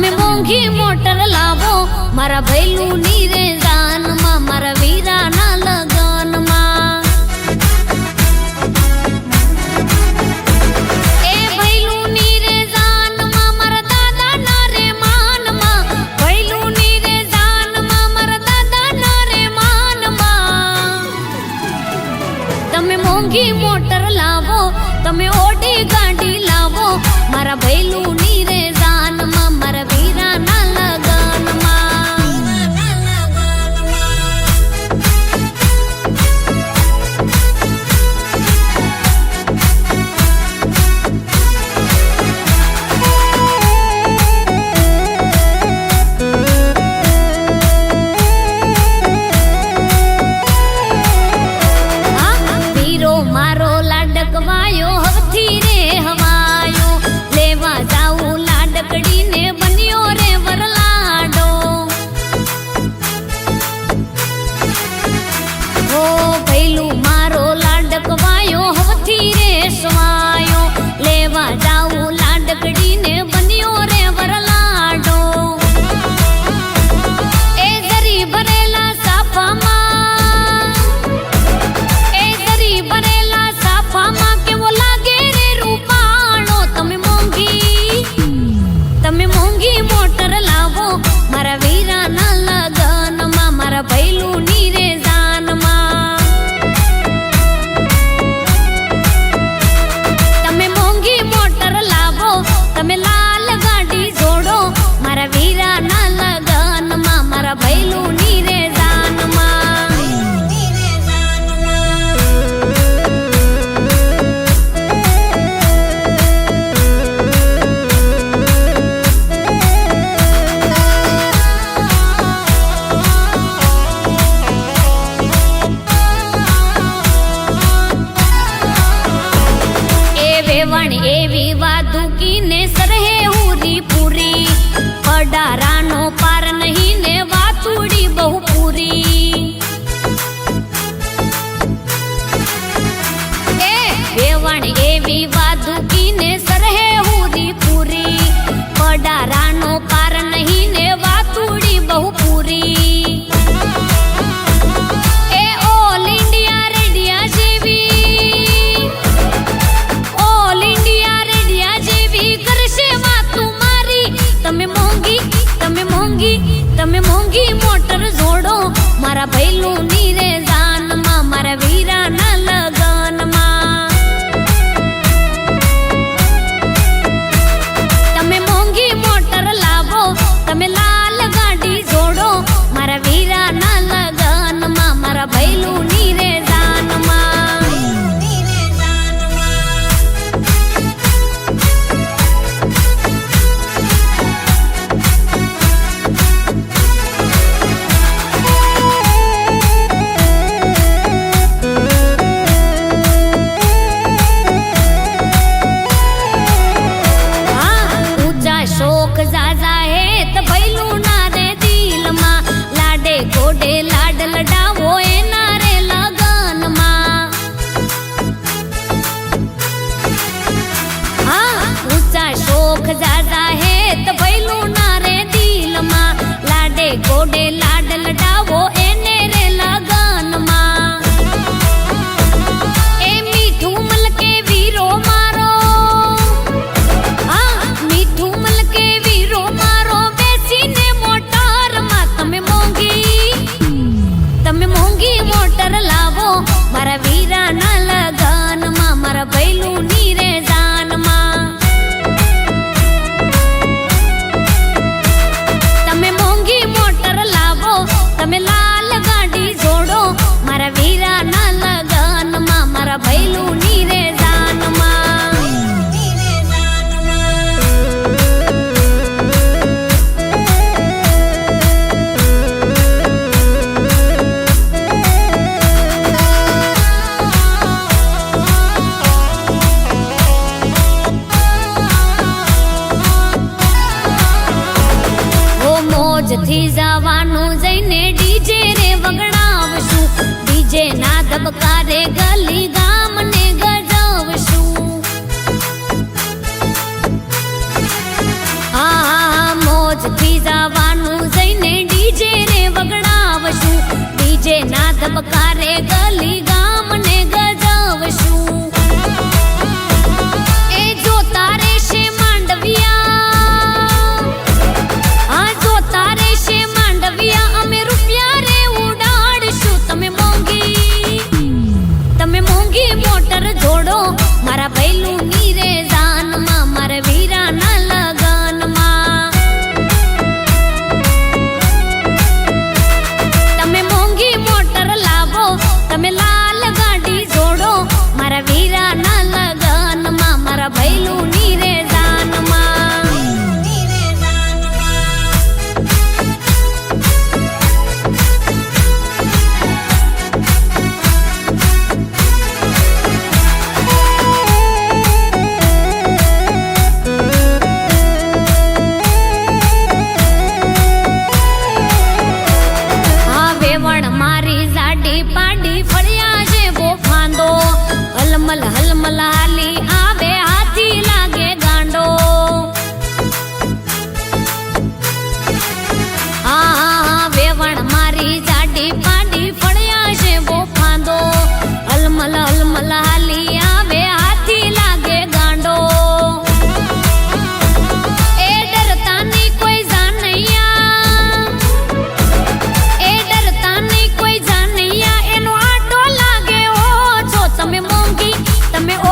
તમે મોંઘી મોટર લાવો. મારા ભૈલું ની રે દાનમાં મારા વીરાના લગ బయలు మెదలడా తరలావో మరవీరా నా ધબકારે ગલી ગામને ગજવશું આ મોજથી જવાનું ડીજે ને વગડાવશું ડીજે ના ધબકારે ગલી no need.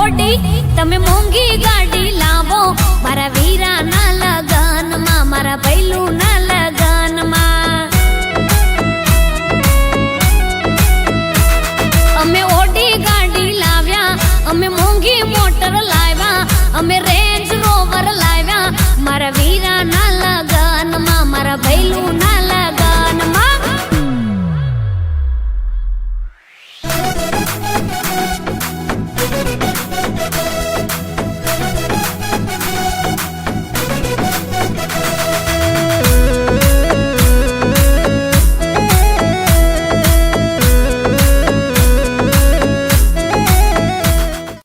ગોડી તમે મોંઘી ગાડી લાવો. મારા વીરા ના લગનમાં મારા ભૈલું ના લગનમાં અમે ઓડી ગાડી લાવ્યા, અમે મોંઘી મોટર લાવ્યા, અમે રેન્જ રોવર લાવ્યા. મારા વીરા